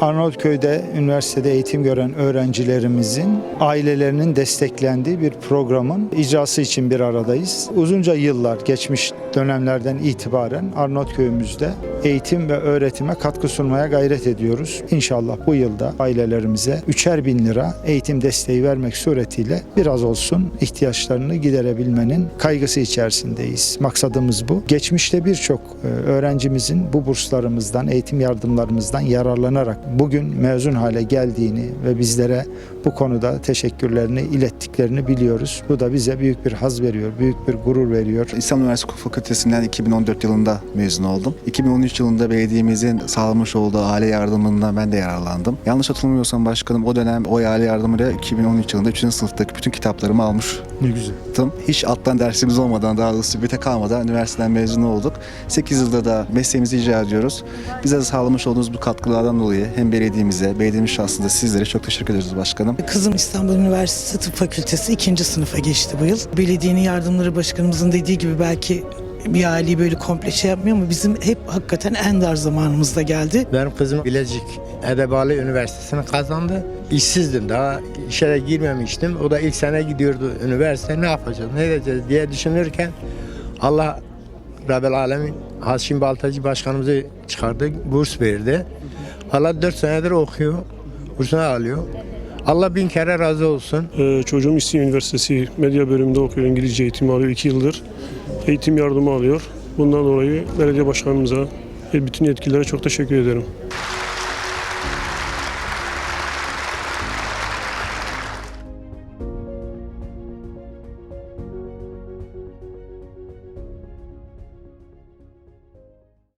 Arnavutköy'de üniversitede eğitim gören öğrencilerimizin ailelerinin desteklendiği bir programın icrası için bir aradayız. Uzunca yıllar geçmiş dönemlerden itibaren Arnavutköy'ümüzde eğitim ve öğretime katkı sunmaya gayret ediyoruz. İnşallah bu yılda ailelerimize üçer bin lira eğitim desteği vermek suretiyle biraz olsun ihtiyaçlarını giderebilmenin kaygısı içerisindeyiz. Maksadımız bu. Geçmişte birçok e, öğrencimizin bu burslarımızdan, eğitim yardımlarımızdan yararlanarak bugün mezun hale geldiğini ve bizlere bu konuda teşekkürlerini ilettiklerini biliyoruz. Bu da bize büyük bir haz veriyor, büyük bir gurur veriyor. İstanbul Üniversitesi Fakültesinden 2014 yılında mezun oldum. 2013 yılında belediyemizin sağlamış olduğu aile yardımından ben de yararlandım. Yanlış hatırlamıyorsam başkanım o dönem o aile yardımıyla 2013 yılında 3. sınıftaki bütün kitaplarımı almış Ne güzel. Hiç alttan dersimiz olmadan daha doğrusu sübüte kalmadan üniversiteden mezun olduk. 8 yılda da mesleğimizi icra ediyoruz. Bize sağlamış olduğunuz bu katkılardan dolayı hem belediyemize, belediyenin şahsında sizlere çok teşekkür ederiz başkanım. Kızım İstanbul Üniversitesi Tıp Fakültesi ikinci sınıfa geçti bu yıl. Belediyenin yardımları başkanımızın dediği gibi belki bir aileyi böyle komple şey yapmıyor ama bizim hep hakikaten en dar zamanımızda geldi. Benim kızım Bilecik Edebali Üniversitesi'ni kazandı. İşsizdim daha işe de girmemiştim. O da ilk sene gidiyordu üniversite ne yapacağız ne edeceğiz diye düşünürken Allah Rabbel Alemin Haşim Baltacı başkanımızı çıkardı. Burs verdi. Valla 4 senedir okuyor. Bursunu alıyor. Allah bin kere razı olsun. Ee, çocuğum İstinye Üniversitesi medya bölümünde okuyor. İngilizce eğitimi alıyor. 2 yıldır eğitim yardımı alıyor. Bundan dolayı belediye başkanımıza ve bütün yetkililere çok teşekkür ederim.